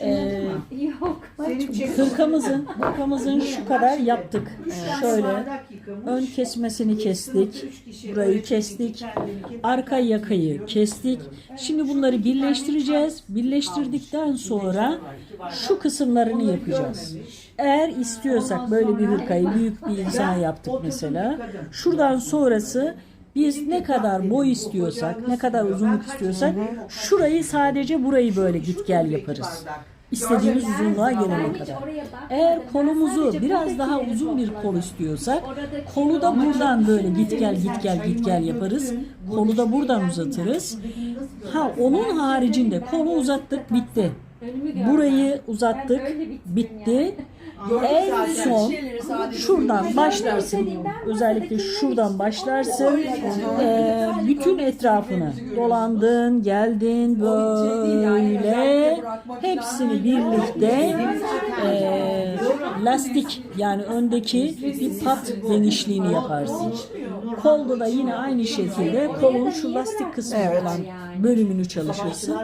Ee, Yok. Hırkamızın, hırkamızın şu kadar yaptık. Şöyle ön kesmesini kestik. Burayı kestik. Arka yakayı kestik. Şimdi bunları birleştireceğiz. Birleştirdikten sonra şu kısımlarını yapacağız. Eğer istiyorsak böyle bir hırkayı büyük bir insana yaptık mesela. Şuradan sonrası biz ne kadar boy istiyorsak, ne kadar uzunluk istiyorsak şurayı sadece burayı böyle git gel yaparız. İstediğimiz uzunluğa gelene kadar. Eğer kolumuzu biraz daha uzun bir kol istiyorsak kolu da buradan böyle git gel git gel git gel yaparız. Kolu da buradan uzatırız. Ha onun haricinde kolu uzattık bitti. Burayı uzattık bitti. En son şuradan başlarsın. Özellikle şuradan başlarsın. Ee, bütün etrafını dolandın, geldin böyle hepsini birlikte ee, lastik yani öndeki bir pat genişliğini yaparsın. Kolda da yine aynı şekilde kolun şu lastik kısmı olan bölümünü çalışırsın.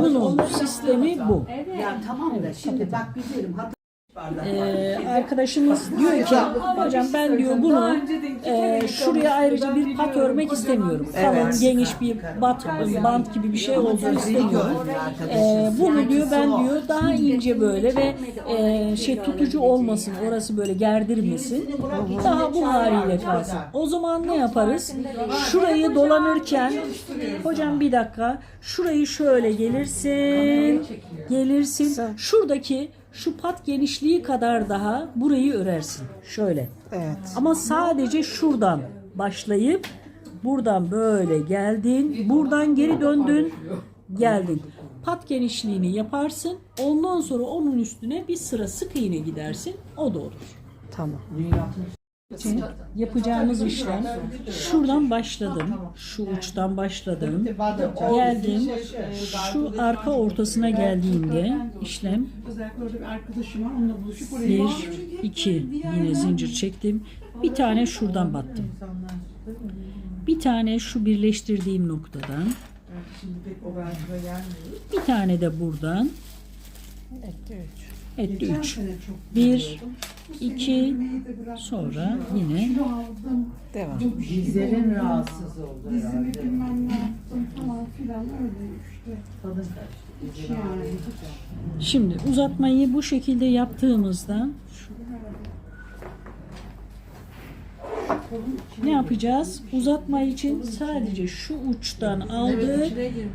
Bunun sistemi bu. Ya tamam da şimdi bak güzelim Ee, arkadaşımız diyor ki hocam ben diyor bunu e, şuraya ayrıca bir pat örmek istemiyorum. Kalın geniş bir bat, bant gibi bir şey olduğunu istemiyorum. Ee, bunu diyor ben diyor daha ince böyle ve e, şey tutucu olmasın orası böyle gerdirmesin. Daha bu haliyle kalsın. O zaman ne yaparız? Şurayı dolanırken hocam bir dakika şurayı şöyle gelirsin gelirsin. Şuradaki şu pat genişliği kadar daha burayı örersin. Şöyle. Evet. Ama sadece şuradan başlayıp buradan böyle geldin, buradan geri döndün, geldin. Pat genişliğini yaparsın. Ondan sonra onun üstüne bir sıra sık iğne gidersin. O da olur. Tamam. Için yapacağımız işlem şuradan başladım. Şu uçtan başladım. Geldim. Şu arka ortasına geldiğimde işlem bir arkadaşım var. Onunla buluşup oraya bir, iki yine zincir çektim. Bir tane şuradan battım. Bir tane şu birleştirdiğim noktadan. Şimdi pek o galiba gelmiyor. Bir tane de buradan. Etti Geçen üç. sene çok Bir, iki, yemeği de bıraktım. sonra yine. Devam. Dizlerin rahatsız oldu Dizimi herhalde. bilmem ne yaptım falan filan öyle işte. Kaçtı. Yani. Şimdi uzatmayı bu şekilde yaptığımızda ne yapacağız? Uzatma için sadece şu uçtan aldık.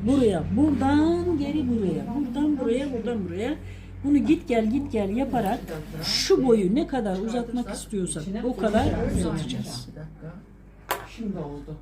Buraya, buradan geri buraya, buradan buraya, buradan buraya. Bunu git gel git gel yaparak şu boyu ne kadar uzatmak istiyorsak o kadar uzatacağız. Şimdi oldu.